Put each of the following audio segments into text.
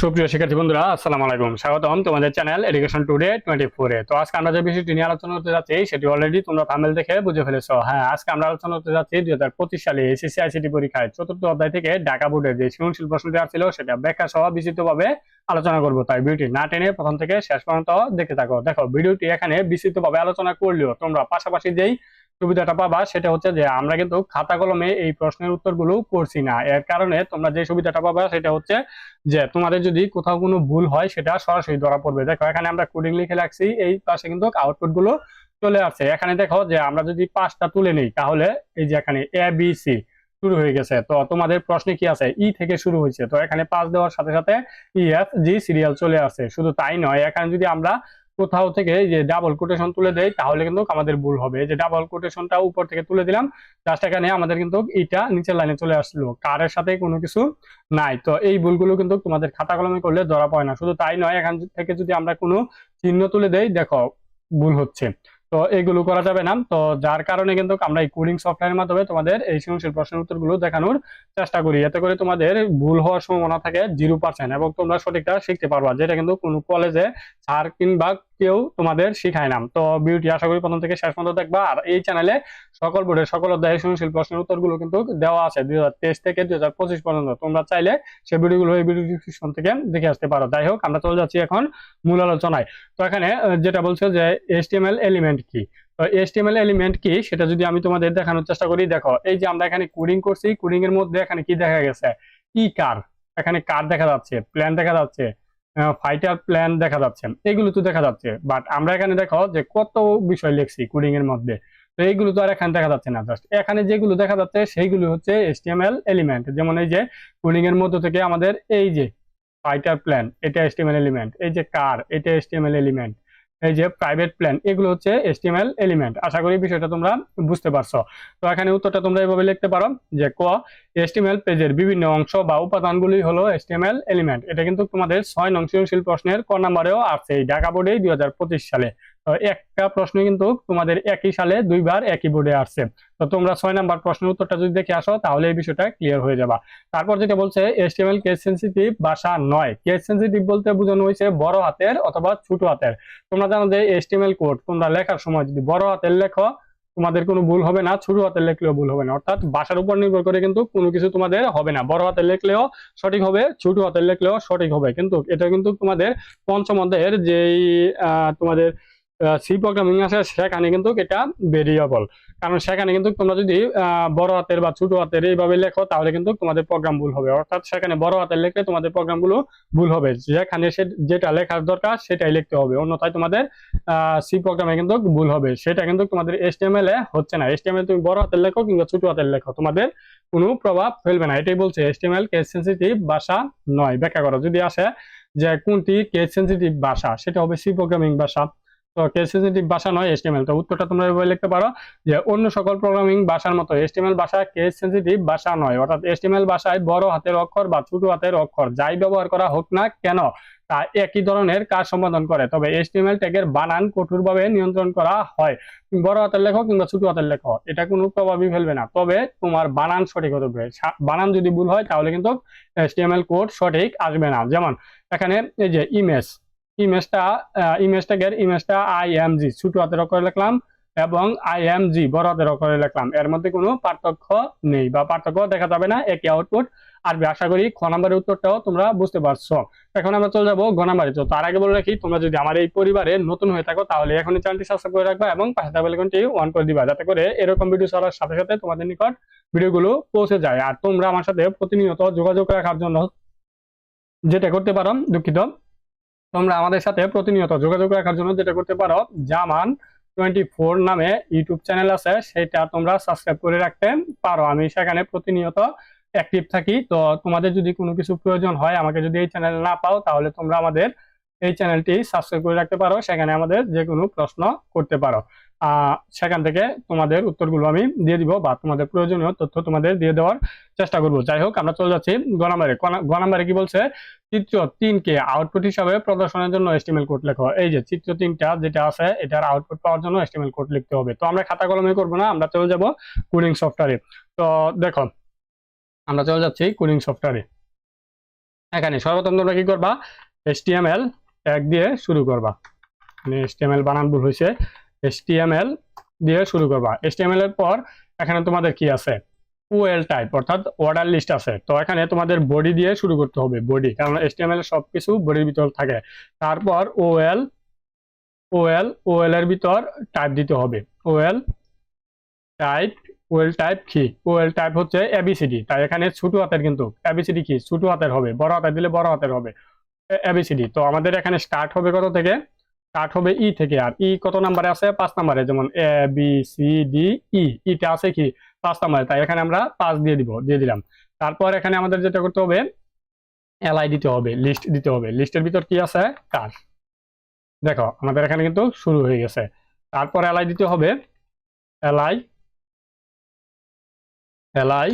সুপ্রিয় শিক্ষার্থী বন্ধুরা, আসসালামু আলাইকুম। স্বাগতম তোমাদের চ্যানেল এডুকেশন টুডে টোয়েন্টি ফোরে তো আজকে আমরা যে বিষয়টি নিয়ে আলোচনা করতে যাচ্ছি, সেটি অলরেডি তোমরা থামেল দেখে বুঝে ফেলেছো। হ্যাঁ আজকে আমরা আলোচনা করতে যাচ্ছি দুই হাজার পঁচিশ সালে এসএসসি আইসিটি পরীক্ষায় চতুর্থ অধ্যায় থেকে ঢাকা বোর্ডের যে সৃজনশীল প্রশ্ন দেওয়া ছিল, সেটা ব্যাখ্যা সহ বিস্তৃতভাবে আলোচনা করব। তাই ভিডিওটি না টেনে প্রথম থেকে শেষ পর্যন্ত দেখতে থাকো। দেখো, ভিডিওটি এখানে বিস্তৃতভাবে আলোচনা করলেও তোমরা পাশাপাশি যেই সুবিধাটা পাবা সেটা হচ্ছে যে আমরা কিন্তু খাতা কলমে এই প্রশ্নের উত্তরগুলো করছি না। এর কারণে তোমরা যে সুবিধাটা পাবা সেটা হচ্ছে যে তোমাদের যদি কোথাও কোনো ভুল হয় সেটা সরাসরি ধরা পড়বে। দেখো, এখানে আমরা কোডিং লিখে রাখছি, এই পাশে কিন্তু আউটপুটগুলো চলে আসছে। এখানে দেখো যে আমরা যদি পাঁচটা তুলে নিই, তাহলে এই যে এখানে এ বি সি শুরু হয়ে গেছে। তো তোমাদের প্রশ্নে কি আছে? ই থেকে শুরু হয়েছে। তো এখানে পাঁচ দেওয়ার সাথে সাথে ই এফ জি সিরিয়াল চলে আসছে শুধু তাই নয়, এখানে যদি আমরা কোথাও থেকে যে ডাবল কোটেশন তুলে দেয় তাহলে কিন্তু আমাদের ভুল হবে। যে ডাবল কোটেশনটা উপর থেকে তুলে দিলাম জাস্ট এখানে আমাদের কিন্তু এটা নিচের লাইনে চলে আসলো। কারের সাথে কোনো কিছু নাই। তো এই ভুলগুলো কিন্তু তোমাদের খাতা কলমে করলে ধরা পড়ে না। শুধু তাই নয়, এখান থেকে যদি আমরা কোনো চিহ্ন তুলে দেই, দেখো, ভুল হচ্ছে। তো এগুলো করা যাবে না। তো যার কারণে কিন্তু আমরা এই কোডিং সফটওয়্যারের মাধ্যমে তোমাদের এই সৃজনশীল প্রশ্নের উত্তরগুলো দেখানোর চেষ্টা করি। এতে করে তোমাদের ভুল হওয়ার সম্ভাবনা থাকে জিরো পার্সেন্ট এবং তোমরা সঠিকটা শিখতে পারবা, যেটা কিন্তু কোনো কলেজে স্যার কিংবা কেউ তোমাদের শিখায় না। তো বিউটি আশা করি প্রথম থেকে শেষ পর্যন্ত দেখবা। আর এই চ্যানেলে সকল বোর্ডের সকল অধ্যায়ের সৃজনশীল প্রশ্নের উত্তরগুলো কিন্তু দেওয়া আছে দুই হাজার তেইশ থেকে দুই হাজার পঁচিশ পর্যন্ত। তোমরা চাইলে সেই ভিডিওগুলো এই ভিডিও ডিসক্রিপশন থেকে দেখে আসতে পারো। যাই হোক, আমরা চলে যাচ্ছি এখন মূল আলোচনায়। তো এখানে যেটা বলছে যে এসটিএমএল এলিমেন্ট কি? এসটিএমএল এলিমেন্ট কি? সেটা যদি আমি তোমাদের দেখানোর চেষ্টা করি, দেখো, এই যে আমরা এখানে কোডিং করছি কোডিং এর মধ্যে এখানে কি দেখা গেছে? ই কার? এখানে কার দেখা যাচ্ছে? প্ল্যান দেখা যাচ্ছে। ফাইটার প্ল্যান দেখা যাচ্ছে। এগুলো তো দেখা যাচ্ছে। বাট আমরা এখানে দেখো যে কত বিষয় লিখছি কোডিং এর মধ্যে। তো এইগুলো তো আর এখানে দেখা যাচ্ছে না জাস্ট এখানে যেগুলো দেখা যাচ্ছে, সেইগুলো হচ্ছে এসটিএমএল এলিমেন্ট যেমন এই যে কোডিং এর মধ্যে থেকে আমাদের এই যে ফাইটার প্ল্যান এটা এসটিএমএল এলিমেন্ট এই যে কার এটা এসটিএমএল এলিমেন্ট এই যে প্রাইভেট প্ল্যান এগুলো হচ্ছে এসটিএমএল এলিমেন্ট আশা করি বিষয়টা তোমরা বুঝতে পারছ। তো এখানে উত্তরটা তোমরা এভাবে লিখতে পারো যে ক এসটিএমএল পেজের বিভিন্ন অংশ বা উপাদানগুলি হলো এসটিএমএল এলিমেন্ট এটা কিন্তু তোমাদের ছয় নং সৃজনশীল প্রশ্নের ক নাম্বারেও আছে এই ঢাকা বোর্ডে দুই হাজার পঁচিশ সালে। একটা প্রশ্ন কিন্তু তোমাদের একই সালে দুইবার একই বোর্ডে আসছে। তো তোমরা ছয় নাম্বার প্রশ্নের উত্তরটা যদি দেখে আসো, তাহলে এই বিষয়টা ক্লিয়ার হয়ে যাবা। তারপর যেটা বলছে এসটিএমএল কেস সেন্সিটিভ ভাষা নয়। কেস সেন্সিটিভ বলতে বোঝানো হয়েছে বড় হাতের অথবা ছোট হাতের। তোমরা জানো যে এসটিএমএল কোড তোমরা লেখার সময় যদি বড় হাতের লেখো, তোমাদের কোনো ভুল হবে না, ছোট হাতের লেখলেও ভুল হবে না। অর্থাৎ ভাষার উপর নির্ভর করে কিন্তু কোনো কিছু তোমাদের হবে না। বড় হাতের লেখলেও সঠিক হবে, ছোট হাতের লেখলেও সঠিক হবে। কিন্তু এটা কিন্তু তোমাদের পঞ্চম অধ্যায়ের যেই তোমাদের সি প্রোগ্রামিং আছে, সেখানে কিন্তু এটা ভেরিয়েবল কারণ সেখানে কিন্তু তোমরা যদি বড় হাতের বা ছোট হাতের এইভাবে লেখো, তাহলে কিন্তু তোমাদের প্রোগ্রাম ভুল হবে। অর্থাৎ সেখানে বড় হাতের লিখলে তোমাদের প্রোগ্রামগুলো ভুল হবে। যেখানে যেটা লেখার দরকার, সেটাই লিখতে হবে। অন্যথায় তোমাদের সি প্রোগ্রামে কিন্তু ভুল হবে। সেটা কিন্তু তোমাদের এসটিএমএল এ হচ্ছে না। এসটিএমএল তুমি বড় হাতের লেখো কিংবা ছোট হাতের লেখো, তোমাদের কোনো প্রভাব ফেলবে না। এটাই বলছে এসটিএমএল কেস সেন্সিটিভ ভাষা নয়। ব্যাখ্যা করো। যদি আসে যে কোনটি কেস সেন্সিটিভ ভাষা, সেটা হবে সি প্রোগ্রামিং ভাষা। তো কেস সেন্সিটিভ ভাষা নয় এসটিএমএল। তো উত্তরটা তোমরা এভাবে লিখতে পারো যে অন্য সকল প্রোগ্রামিং ভাষার মতো এসটিএমএল ভাষা কেস সেন্সিটিভ ভাষা নয়। অর্থাৎ এসটিএমএল ভাষায় বড় হাতের অক্ষর বা ছোট হাতের অক্ষর যাই ব্যবহার করা হোক না কেন, তা একই ধরনের কাজ সম্পাদন করে। তবে এসটিএমএল ট্যাগের বানান কঠোরভাবে নিয়ন্ত্রণ করা হয়। বড় হাতের লেখো কিংবা ছোট হাতের লেখো এটা কোনো প্রভাবই ফেলবে না। তবে তোমার বানান সঠিক হতে হবে। বানান যদি ভুল হয় তাহলে কিন্তু এসটিএমএল কোড সঠিক আসবে না। যেমন এখানে এই যে ইমেজ ইমেজটা ইমেজ ট্যাগের ইমেজটা আই এম জি ছোট হাতের অক্ষরে লিখলাম এবং আই এম জি বড় হাতের অক্ষরে লিখলাম। এর মধ্যে কোনো পার্থক্য নেই বা পার্থক্য দেখা যাবে না, একই আউটপুট আর আশা করি খ নম্বরের উত্তরটাও তোমরা বুঝতে পারছ। এখন আমরা চলে যাব গ তো তার আগে বলে রাখি, তোমরা যদি আমার এই পরিবারে নতুন হয়ে থাকো, তাহলে এখনই চ্যানেলটি সাবস্ক্রাইব করে রাখবা এবং পাশে থাকা বেলকনটি অন করে দিবা, যাতে করে এরকম ভিডিও ছাড়ার সাথে সাথে তোমাদের নিকট ভিডিওগুলো পৌঁছে যায়। আর তোমরা আমার সাথে প্রতিনিয়ত যোগাযোগ রাখার জন্য যেটা করতে পারো, দুঃখিত। তোমরা আমাদের সাথে প্রতিনিয়ত যোগাযোগ রাখার জন্য যেটা করতে পারো, জামান টোয়েন্টি ফোর নামে ইউটিউব চ্যানেল আছে, সেটা তোমরা সাবস্ক্রাইব করে রাখতে পারো। আমি সেখানে প্রতিনিয়ত অ্যাক্টিভ থাকি, তো তোমাদের যদি কোনো কিছু প্রয়োজন হয়, আমাকে যদি এই চ্যানেল না পাও, তাহলে তোমরা আমাদের এই চ্যানেলটি সাবস্ক্রাইব করে রাখতে পারো। সেখানে আমাদের যে কোনো প্রশ্ন করতে পারো। সেখান থেকে তোমাদের উত্তরগুলো আমি দিয়ে দিব বা তোমাদের প্রয়োজনীয় তথ্য তোমাদের দিয়ে দেওয়ার চেষ্টা করব। যাই হোক, আমরা চলে যাচ্ছি গ নাম্বারে। গ নাম্বারে কি বলছে? চিত্র তিনকে আউটপুট হিসাবে প্রদর্শনের জন্য এস্টিমেল কোড লেখো। এই যে চিত্র তিনটা যেটা আছে, এটার আউটপুট পাওয়ার জন্য এস্টিমেল কোড লিখতে হবে। তো আমরা খাতা কলমে করব না, আমরা চলে যাব কোডিং সফটওয়্যারে তো দেখো, আমরা চলে যাচ্ছি কোডিং সফটওয়্যারে এখানে সর্বপ্রথম তোমরা কি করবা? HTML ট্যাগ দিয়ে শুরু করবা। মানে HTML বানান ভুল হয়েছে HTML দিয়ে শুরু করবা। HTML এর পর এখানে তোমাদের কি আছে? ওএল টাইপ অর্থাৎ অর্ডার লিস্ট আছে। তো এখানে তোমাদের বডি দিয়ে শুরু করতে হবে বডি কারণ HTML এর সবকিছু বডির ভিতর থাকে। তারপর ওএল ওএল ওএল এর ভিতর টাইপ দিতে হবে। ওএল টাইপ ওয়েল টাইপ কি? ওয়েল টাইপ হচ্ছে এবিসিডি তাই এখানে ছোট হাতের কিন্তু এবিসিডি কি? ছোট হাতের হবে, বড় হাতের দিলে বড় হাতের হবে। এবিসিডি তো আমাদের এখানে স্টার্ট হবে কত থেকে? স্টার্ট হবে ই থেকে আর ই কত নাম্বারে আছে? পাঁচ নাম্বারে যেমন A B C D E ইটা আছে কি? পাঁচ নাম্বারে তাই এখানে আমরা পাঁচ দিয়ে দিব, দিয়ে দিলাম। তারপর এখানে আমাদের যেটা করতে হবে এলআই দিতে হবে লিস্ট দিতে হবে। লিস্টের ভিতর কি আছে? কার দেখো, আমাদের এখানে কিন্তু শুরু হয়ে গেছে। তারপর এলআই দিতে হবে এলআই এলআই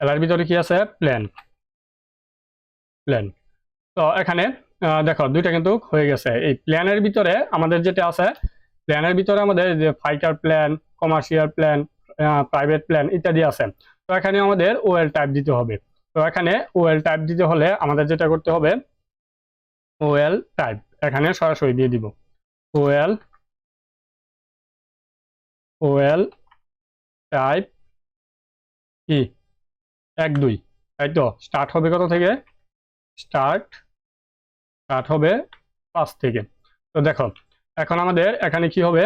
এলআইয়ের ভিতরে কি আছে? প্ল্যান প্ল্যান তো এখানে দেখো, দুইটা কিন্তু হয়ে গেছে। এই প্ল্যানের ভিতরে আমাদের যেটা আছে প্ল্যানের ভিতরে আমাদের যে fighter plane commercial plane private plane ইত্যাদি আছে। তো এখানে আমাদের ওএল টাইপ দিতে হবে। তো এখানে ওএল টাইপ দিতে হলে আমাদের যেটা করতে হবে ওএল টাইপ এখানে সরাসরি দিয়ে দিব। ওএল ওএল টাইপ কি? এক দুই। তাই তো? স্টার্ট হবে কত থেকে? স্টার্ট স্টার্ট হবে পাঁচ থেকে। তো দেখো, এখন আমাদের এখানে কি হবে?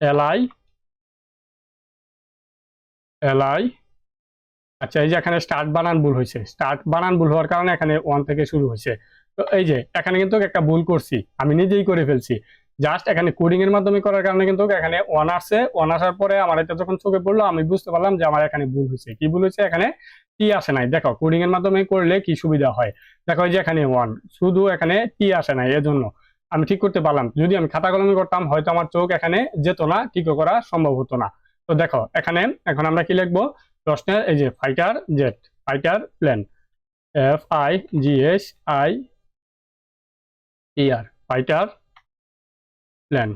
এলআই এলআই আচ্ছা এই যে এখানে স্টার্ট বানান ভুল হয়েছে। স্টার্ট বানান ভুল হওয়ার কারণে এখানে ওয়ান থেকে শুরু হয়েছে। তো এই যে, এখানে কিন্তু একটা ভুল করছি, আমি নিজেই করে ফেলছি। জাস্ট এখানে কোডিং এর মাধ্যমে করার কারণে কিন্তু এখানে ওয়ান আসছে। ওয়ান আসার পরে আমার এটা যখন চোখে পড়ল, আমি বুঝতে পারলাম যে আমার এখানে ভুল হয়েছে। কি ভুল হয়েছে? এখানে টি আসে নাই। দেখো কোডিং এর মাধ্যমে করলে কি সুবিধা হয়? দেখো যে এখানে ওয়ান শুধু এখানে টি আসে নাই, এজন্য। আমি ঠিক করতে পারলাম। যদি আমি খাতা কলমে করতাম, হয়তো আমার চোখ এখানে যেত না ঠিক করা সম্ভব হতো না। তো দেখো, এখানে, এখন আমরা কি লিখব? প্রশ্নের, এই যে fighter jet fighter plane F I G S I R fighter plane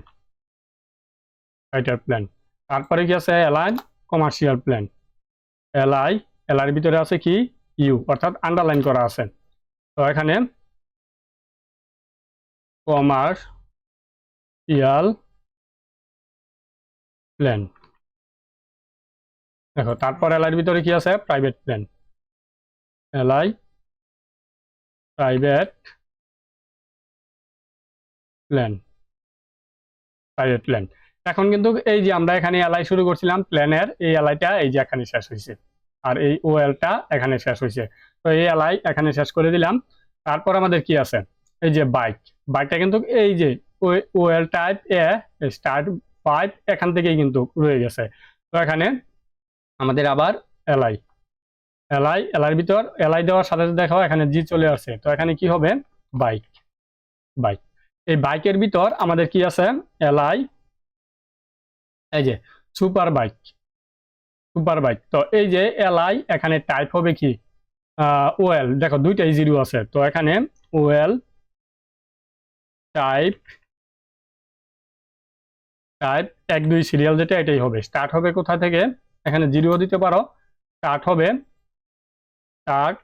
fighter plane তারপরে কি আছে? এলাইন কমার্শিয়াল প্ল্যান এলআই এলআইয়ের ভিতরে আছে কি? ইউ অর্থাৎ আন্ডারলাইন করা আছে। তো এখানে কমার্শিয়াল প্ল্যান দেখো, তারপর এলআইয়ের ভিতরে কি আছে? Private plane LI private plane private plane এখন কিন্তু এই যে আমরা এখানে এলআই শুরু করছিলাম প্ল্যানের এই এলআইটা এই যে এখানে শেষ হয়েছে আর এই ওএলটা এখানে শেষ হয়েছে তো এই এলআই এখানে শেষ করে দিলাম। তারপর আমাদের কি আছে? এই যে বাইক বাইকটা কিন্তু এই যে ওএল টাইপ এ স্টার্ট পাইপ এখান থেকেই কিন্তু রয়ে গেছে। তো এখানে আমাদের আবার এলআই। এলআই, এলআইয়ের ভিতর এলআই দেওয়ার সাথে সাথে দেখো এখানে জি চলে আসে তো এখানে কি হবে? বাইক বাইক এই বাইকের ভিতর আমাদের কি আছে? এলআই এই যে সুপার বাইক সুপার বাইক। তো এই যে এলআই এখানে টাইপ হবে কি? ওয়েল দেখো দুইটাই জিরো আছে। তো এখানে ওয়েল টাইপ টাইপ এক দুই সিরিয়াল যেটা, এটাই হবে। স্টার্ট হবে কোথা থেকে? এখানে জিরো দিতে পারো। স্টার্ট হবে স্টার্ট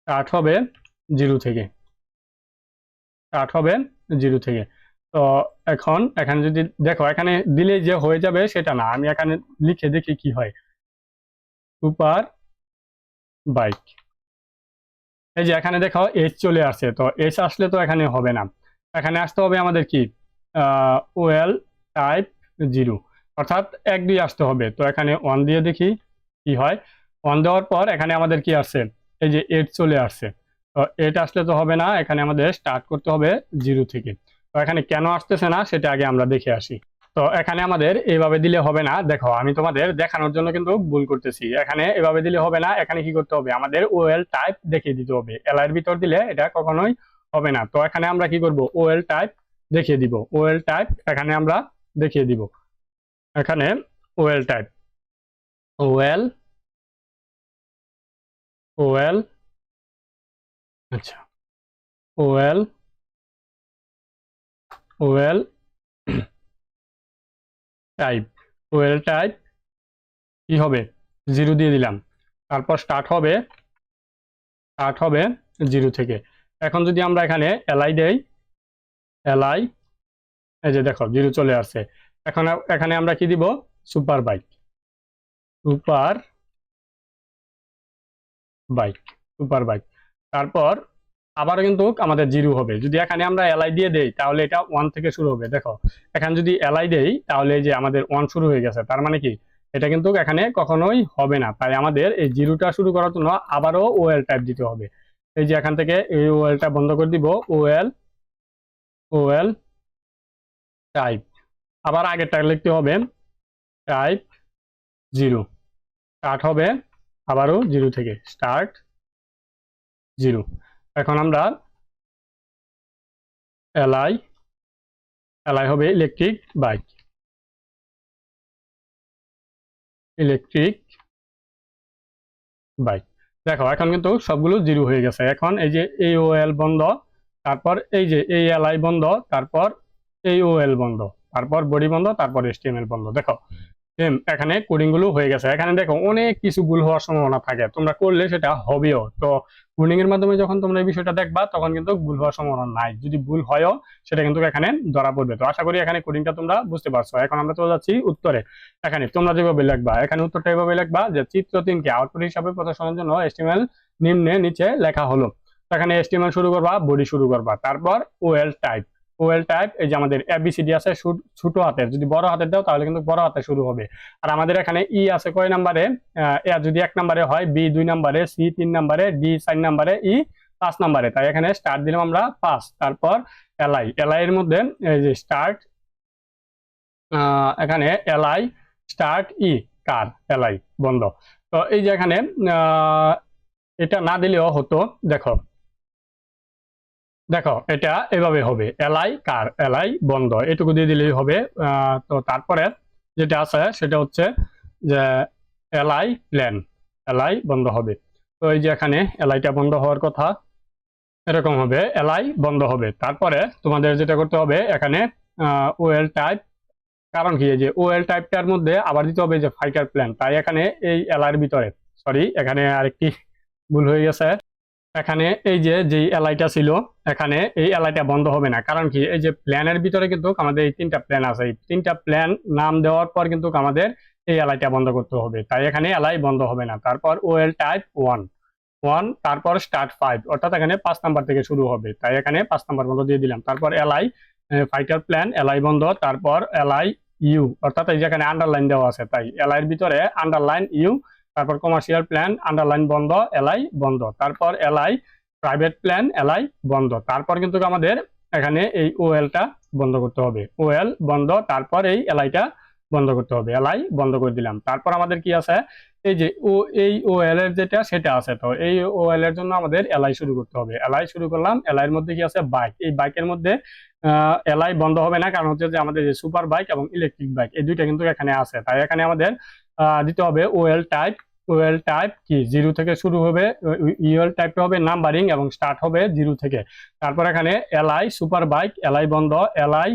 স্টার্ট হবে জিরো থেকে। স্টার্ট হবে জিরো থেকে। তো এখন, এখানে যদি দেখো, এখানে দিলে যে হয়ে যাবে সেটা না। আমি এখানে লিখে দেখি কি হয়। Super bike. এই যে এখানে দেখো এস চলে আসছে। তো এস আসলে তো এখানে হবে না। এখানে আসতে হবে আমাদের কি? OL type zero. অর্থাৎ এক দুই আসতে হবে। তো এখানে ওয়ান দিয়ে দেখি কি হয়। ওয়ান দেওয়ার পর এখানে আমাদের কি আসছে? এই যে এইট চলে আসছে। তো এইট আসলে তো হবে না, এখানে আমাদের স্টার্ট করতে হবে জিরো থেকে। তো এখানে কেন আসতেছে না, সেটা আগে আমরা দেখে আসি। তো এখানে আমাদের এইভাবে দিলে হবে না, দেখো আমি তোমাদের দেখানোর জন্য কিন্তু ভুল করতেছি। এখানে এভাবে দিলে হবে না, এখানে কি করতে হবে? আমাদের ওএল টাইপ দেখিয়ে দিতে হবে। এল ভিতর দিলে এটা কখনোই হবে না। তো এখানে আমরা কি করব? ওএল টাইপ দেখিয়ে দিব। ওএল টাইপ এখানে আমরা দেখিয়ে দিব। এখানে ওএল টাইপ ওএল ওএল আচ্ছা। OL OL. Type. OL type. কি হবে? জিরো দিয়ে দিলাম। তারপর স্টার্ট হবে। স্টার্ট হবে জিরো থেকে। এখন যদি আমরা এখানে এলআই দেই, এলআই, এই যে দেখো, জিরো চলে আসছে। এখন এখানে আমরা কি দিব? Super bike. Super bike. Super bike. তারপর আবার কিন্তু আমাদের জিরো হবে। যদি এখানে আমরা এলআই দিয়ে দেই, তাহলে এটা ওয়ান থেকে শুরু হবে। দেখো, এখানে যদি এলআই দেই, তাহলে এই যে আমাদের ওয়ান শুরু হয়ে গেছে। তার মানে কি? এটা কিন্তু এখানে কখনোই হবে না। তাই আমাদের এই জিরোটা শুরু করার জন্য আবারও ওএল টাইপ দিতে হবে। এই যে এখান থেকে এই ওএলটা বন্ধ করে দিব। ওএল ওএল টাইপ আবার আগেরটা লিখতে হবে টাইপ জিরো স্টার্ট হবে আবারও জিরো থেকে। Start zero. এখন আমরা এলআই এলআই হবে ইলেকট্রিক বাইক ইলেকট্রিক বাইক দেখো, এখন কিন্তু সবগুলো জিরো হয়ে গেছে। এখন এই যে এই ওএল বন্ধ, তারপর এই যে এই এলআই বন্ধ, তারপর এই ওএল বন্ধ, তারপর বডি বন্ধ, তারপর এসটিএমএল বন্ধ। দেখো এখানে কোডিংগুলো হয়ে গেছে। এখানে দেখো অনেক কিছু ভুল হওয়ার সম্ভাবনা থাকে। তোমরা করলে সেটা হবেও। তো কোডিং এর মাধ্যমে যখন তোমরা এই বিষয়টা দেখবা, তখন কিন্তু ভুল হওয়ার সম্ভাবনা নাই। যদি ভুল হয়ও, সেটা কিন্তু এখানে ধরা পড়বে। তো আশা করি এখানে কোডিংটা তোমরা বুঝতে পারছ। এখন আমরা চলে যাচ্ছি উত্তরে। এখানে তোমরা যেভাবে লিখবা, এখানে উত্তরটা এভাবে লিখবা যে চিত্র তিনকে আউটপুট হিসাবে প্রদর্শনের জন্য এসটিএমএল নিম্নে নিচে লেখা হলো। এখানে এসটিএমএল শুরু করবা বডি শুরু করবা। তারপর ওএল টাইপ ওএল টাইপ এই যে আমাদের এবিসিডি আছে ছোট হাতের। যদি বড় হাতের দাও, তাহলে কিন্তু বড় হাতে শুরু হবে। আর আমাদের এখানে ই আছে কয় নাম্বারে? এ যদি এক নাম্বারে হয় বি দুই নাম্বারে সি তিন নাম্বারে ডি চার নাম্বারে ই পাঁচ নাম্বারে। তাই এখানে স্টার্ট দিলাম আমরা পাঁচ, তারপর এলআই এলআই এর মধ্যে, এই যে স্টার্ট এখানে এলআই স্টার্ট ই কার? এলআই বন্ধ। তো এই যে এখানে এটা না দিলেও হতো, দেখো। দেখো, এটা এভাবে হবে। এলআই কার? এলআই বন্ধ। এটুকু দিয়ে দিলেই হবে। তো তারপরে যেটা আছে, সেটা হচ্ছে যে এলআই প্ল্যান এলআই বন্ধ হবে। তো এই যে এখানে এলআইটা বন্ধ হওয়ার কথা, এরকম হবে। এলআই বন্ধ হবে। তারপরে তোমাদের যেটা করতে হবে, এখানে ওয়েল টাইপ, কারণ কি? যে ওয়েল টাইপটার মধ্যে আবার দিতে হবে যে ফাইটার প্ল্যান তাই এখানে এই এলআইয়ের ভিতরে সরি এখানে আরেকটি ভুল হয়ে গেছে। এখানে এই যে, যেই এলআইটা ছিল, এখানে এই এলআইটা বন্ধ হবে না। কারণ কি? এই যে প্ল্যানের ভিতরে কিন্তু আমাদের এই তিনটা প্ল্যান আছে। এই তিনটা প্ল্যান নাম দেওয়ার পর কিন্তু আমাদের এই এলআইটা বন্ধ করতে হবে। তাই এখানে এলআই বন্ধ হবে না। তারপর ওএল টাইপ ওয়ান ওয়ান তারপর স্টার্ট ফাইভ অর্থাৎ এখানে পাঁচ নাম্বার থেকে শুরু হবে। তাই এখানে পাঁচ নাম্বার বন্ধ দিয়ে দিলাম। তারপর এলআই ফাইটার প্ল্যান এলআই বন্ধ। তারপর এলআই ইউ অর্থাৎ এই যেখানে আন্ডারলাইন দেওয়া আছে, তাই এলআই এর ভিতরে আন্ডারলাইন ইউ তারপর কমার্শিয়াল প্ল্যান আন্ডারলাইন বন্ধ এলআই বন্ধ। তারপর এলআই প্রাইভেট প্ল্যান এলআই বন্ধ। তারপর কিন্তু আমাদের এখানে এই ওএলটা বন্ধ করতে হবে। ওএল বন্ধ, তারপর এই এলআইটা বন্ধ করতে হবে। এলআই বন্ধ করে দিলাম। তারপর আমাদের কি আছে? এই যে ও, এই ওএল এর যেটা, সেটা আছে। তো এই ওএল এর জন্য আমাদের এলআই শুরু করতে হবে। এলআই শুরু করলাম। এলআই এর মধ্যে কি আছে? বাইক এই বাইকের মধ্যে এলআই বন্ধ হবে না। কারণ হচ্ছে যে আমাদের যে সুপার বাইক এবং ইলেকট্রিক বাইক এই দুইটা কিন্তু এখানে আছে। তাই এখানে আমাদের দিতে হবে ওএল টাইপ ওএল টাইপ কি? জিরো থেকে শুরু হবে ইউএল টাইপটা হবে নাম্বারিং এবং স্টার্ট হবে জিরো থেকে। তারপর এখানে এলআই সুপার বাইক এলআই বন্ধ এলআই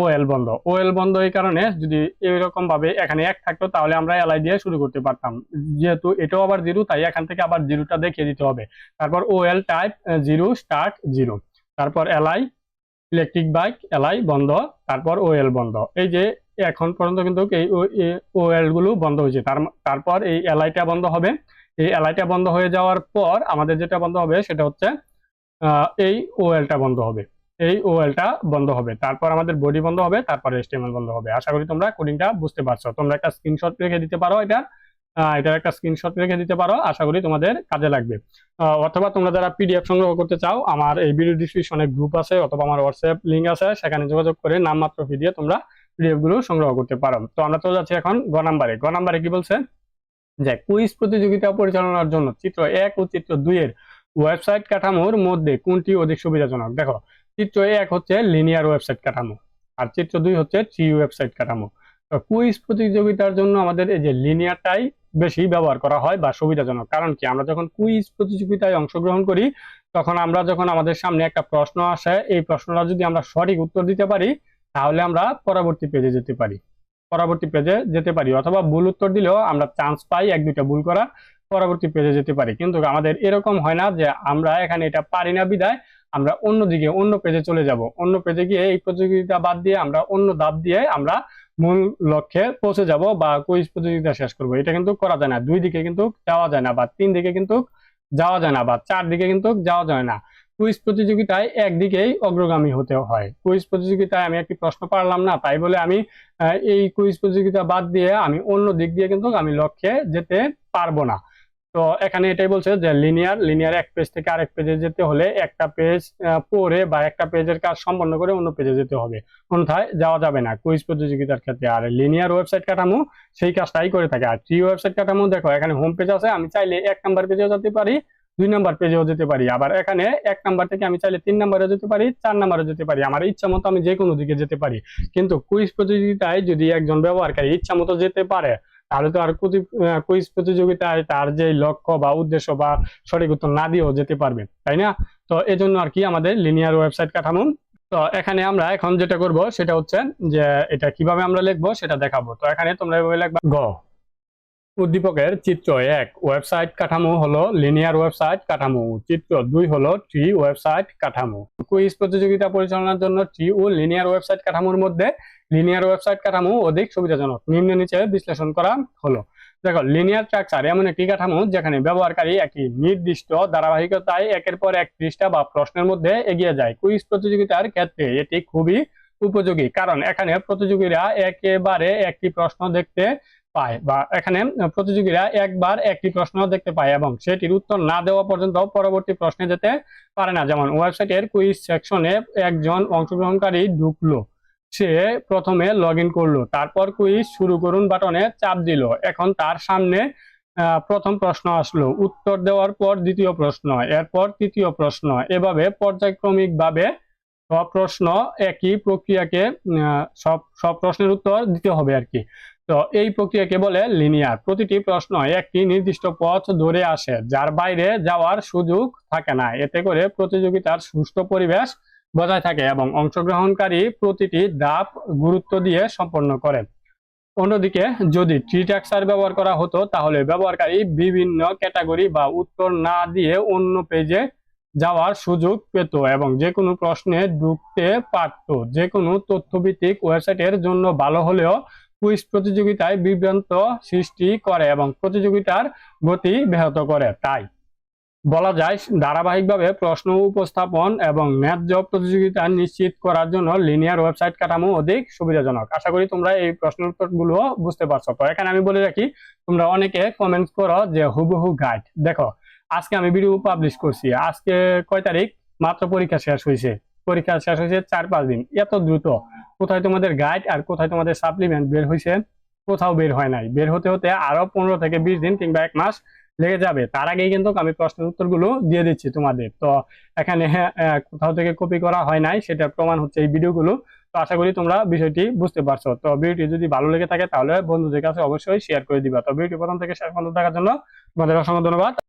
ওএল বন্ধ। ওএল বন্ধ এই কারণে যদি এরকম ভাবে এখানে এক থাকতো, তাহলে আমরা এলআই দিয়ে শুরু করতে পারতাম। যেহেতু এটাও আবার জিরো তাই এখান থেকে আবার জিরোটা দেখিয়ে দিতে হবে। তারপর OL type zero start zero তারপর এলআই ইলেকট্রিক বাইক এলআই বন্ধ, তারপর ওএল বন্ধ। এই যে এখন পর্যন্ত কিন্তু এই ওএলগুলো বন্ধ হয়েছে। তার তারপর এই এলআইটা বন্ধ হবে। এই এলআইটা বন্ধ হয়ে যাওয়ার পর আমাদের যেটা বন্ধ হবে সেটা হচ্ছে এই ওএলটা বন্ধ হবে। এই ওএলটা বন্ধ হবে। তারপর আমাদের বডি বন্ধ হবে, তারপর এসটিএমএল বন্ধ হবে। আশা করি তোমরা কোডিংটা বুঝতে পারছ। তোমরা একটা স্ক্রিনশট রেখে দিতে পারো এটা। এটার একটা স্ক্রিনশট রেখে দিতে পারো। আশা করি তোমাদের কাজে লাগবে। অথবা তোমরা যারা পিডিএফ সংগ্রহ করতে চাও, আমার এই ভিডিও ডিসক্রিপশনে গ্রুপ আছে অথবা আমার হোয়াটসঅ্যাপ লিঙ্ক আছে। সেখানে যোগাযোগ করে নামমাত্র ফি দিয়ে তোমরা পিডিএফগুলো সংগ্রহ করতে পারো। তো আমরা চলে যাচ্ছি এখন গ নাম্বারে। গ নাম্বারে কি বলছে? যে কুইজ প্রতিযোগিতা পরিচালনার জন্য চিত্র এক ও চিত্র দুই এর ওয়েবসাইট কাঠামোর মধ্যে কোনটি অধিক সুবিধাজনক? দেখো, চিত্র এক হচ্ছে লিনিয়ার ওয়েবসাইট কাঠামো আর চিত্র দুই হচ্ছে থ্রি ওয়েবসাইট কাঠামো। তো কুইজ প্রতিযোগিতার জন্য আমাদের এই যে লিনিয়ারটাই বেশি ব্যবহার করা হয় বা সুবিধাজনক। কারণ কি? আমরা যখন কুইজ প্রতিযোগিতায় অংশগ্রহণ করি, তখন আমরা যখন আমাদের সামনে একটা প্রশ্ন আসে, এই প্রশ্নটা যদি আমরা সঠিক উত্তর দিতে পারি তাহলে আমরা পরবর্তী পেজে যেতে পারি। পরবর্তী পেজে যেতে পারি, অথবা ভুল উত্তর দিলেও আমরা চান্স পাই এক, দুইটা ভুল করা, পরবর্তী পেজে যেতে পারি। কিন্তু আমাদের এরকম হয় না যে আমরা এখানে এটা পারি না বিদায়, আমরা অন্য দিকে, অন্য পেজে চলে যাব। অন্য পেজে গিয়ে এই প্রতিযোগিতা বাদ দিয়ে আমরা অন্য ধাপ দিয়ে আমরা মূল লক্ষ্যে পৌঁছে যাব বা কুইজ প্রতিযোগিতা শেষ করব। এটা কিন্তু করা যায় না। দুই দিকে কিন্তু যাওয়া যায় না বা তিন দিকে কিন্তু যাওয়া যায় না বা চার দিকে কিন্তু যাওয়া যায় না। কুইজ প্রতিযোগিতায় একদিকেই অগ্রগামী হতে হয়। কুইজ প্রতিযোগিতায় আমি একটি প্রশ্ন পারলাম না, তাই বলে আমি এই কুইজ প্রতিযোগিতা বাদ দিয়ে আমি অন্য দিক দিয়ে কিন্তু আমি লক্ষ্যে যেতে পারব না। তো এখানে এটাই বলছে যে লিনিয়ার লিনিয়ার এক পেজ থেকে আরেক পেজে যেতে হলে একটা পেজ পড়ে বা একটা পেজের কাজ সম্পন্ন করে অন্য পেজে যেতে হবে। অন্যথায় যাওয়া যাবে না কুইজ প্রতিযোগিতার ক্ষেত্রে। আর লিনিয়ার ওয়েবসাইট কাঠামো সেই কাজটাই করে থাকে। আর ট্রি ওয়েবসাইট কাঠামো দেখো, এখানে হোম পেজ আছে, আমি চাইলে এক নাম্বার পেজেও যেতে পারি দুই নাম্বার পেজেও যেতে পারি। আবার এখানে এক নাম্বার থেকে আমি চাইলে তিন নাম্বারে যেতে পারি, চার নাম্বারে যেতে পারি। আমার ইচ্ছা মতো আমি যে কোনো দিকে যেতে পারি। কিন্তু কুইজ প্রতিযোগিতায় যদি একজন ব্যবহারকারী ইচ্ছা মতো যেতে পারে, তাহলে তো আর কুইজ প্রতিযোগিতায় তার যে লক্ষ্য বা উদ্দেশ্য বা সঠিক উত্তর না দিয়েও যেতে পারবে, তাই না? তো এই জন্য আর কি আমাদের লিনিয়ার ওয়েবসাইট কাঠামো। তো এখানে আমরা এখন যেটা করব, সেটা হচ্ছে যে এটা কীভাবে আমরা লিখব সেটা দেখাবো। তো এখানে তোমরা এভাবে লিখবা, গ। উদ্দীপকের চিত্র এক, ওয়েবসাইট কাঠামো হলো লিনিয়ার ওয়েবসাইট কাঠামো। চিত্র দুই হলো ট্রি ওয়েবসাইট কাঠামো। কুইজ প্রতিযোগিতা পরিচালনার জন্য ট্রি ও লিনিয়ার ওয়েবসাইট কাঠামোর মধ্যে লিনিয়ার ওয়েবসাইট কাঠামো অধিক সুবিধাজনক। নিম্ন নিচে বিশ্লেষণ করা হলো। দেখো লিনিয়ার স্ট্রাকচার এমন একটি কাঠামো যেখানে ব্যবহারকারী একটি নির্দিষ্ট ধারাবাহিকতায় একের পর এক পৃষ্ঠা বা প্রশ্নের মধ্যে এগিয়ে যায়। কুইজ প্রতিযোগিতার ক্ষেত্রে এটি খুবই উপযোগী। কারণ এখানে প্রতিযোগীরা একেবারে একটি প্রশ্ন দেখতে পায় বা এখানে প্রতিযোগীরা একবার একটি প্রশ্ন দেখতে পায় এবং সেটির উত্তর না দেওয়া পর্যন্ত পরবর্তী প্রশ্নে যেতে পারে না। যেমন, ওয়েবসাইটের কুইজ সেকশনে একজন অংশগ্রহণকারী ঢুকলো, সে প্রথমে লগ ইন করল, তারপর কুইজ শুরু করুন বাটনে চাপ দিল, এখন তার সামনে প্রথম প্রশ্ন আসলো, উত্তর দেওয়ার পর দ্বিতীয় প্রশ্ন, এরপর তৃতীয় প্রশ্ন, এভাবে পর্যায়ক্রমিক ভাবে সব প্রশ্ন একই প্রক্রিয়াকে সব সব প্রশ্নের উত্তর দিতে হবে আর কি। তো এই প্রক্রিয়াকে বলে লিনিয়ার প্রতিটি প্রশ্ন একটি নির্দিষ্ট পথ ধরে আসে, যার বাইরে যাওয়ার সুযোগ থাকে না। এতে করে প্রতিযোগিতার সুস্থ পরিবেশ বজায় থাকে এবং অংশগ্রহণকারী প্রতিটি ধাপ গুরুত্ব দিয়ে সম্পন্ন করে। অন্যদিকে, যদি ট্রি ট্যাক্সার ব্যবহার করা হতো, তাহলে ব্যবহারকারী বিভিন্ন ক্যাটাগরি বা উত্তর না দিয়ে অন্য পেজে যাওয়ার সুযোগ পেত এবং যে কোনো প্রশ্নে ঢুকতে পারত। যে কোনো তথ্যভিত্তিক ওয়েবসাইটের জন্য ভালো হলেও কুইজ প্রতিযোগিতায় বিভ্রান্ত সৃষ্টি করে এবং প্রতিযোগিতার গতি ব্যাহত করে, তাই বলা যায় ধারাবাহিকভাবে প্রশ্ন উপস্থাপন এবং ন্যায্য প্রতিযোগিতা নিশ্চিত করার জন্য লিনিয়ার ওয়েবসাইট কাঠামো অধিক সুবিধাজনক। আশা করি তোমরা এই প্রশ্নের উত্তরগুলো বুঝতে পারছ। তো এখানে আমি বলে রাখি, তোমরা অনেকে কমেন্টস করো যে হুবহু গাইড দেখো, আজকে আমি ভিডিও পাবলিশ করছি। আজকে কয় তারিখ? মাত্র পরীক্ষা শেষ হয়েছে পরীক্ষা শেষ হয়েছে চার পাঁচ দিন। এত দ্রুত। কোথায় তোমাদের গাইড আর কোথায় তোমাদের সাপ্লিমেন্ট বের হয়েছে কোথাও বের হয় নাই। বের হতে হতে আরও পনেরো থেকে বিশ দিন কিংবা এক মাস লেগে যাবে। তার আগেই কিন্তু আমি প্রশ্নের উত্তরগুলো দিয়ে দিচ্ছি তোমাদের। তো এখানে কোথাও থেকে কপি করা হয় নাই, সেটা প্রমাণ হচ্ছে এই ভিডিওগুলো। তো আশা করি তোমরা বিষয়টি বুঝতে পারছ। তো ভিডিওটি যদি ভালো লেগে থাকে তাহলে বন্ধুদের কাছে অবশ্যই শেয়ার করে দিবা। তো ভিডিওটি প্রথম থেকে শেষ পর্যন্ত দেখার জন্য তোমাদের অসংখ্য ধন্যবাদ।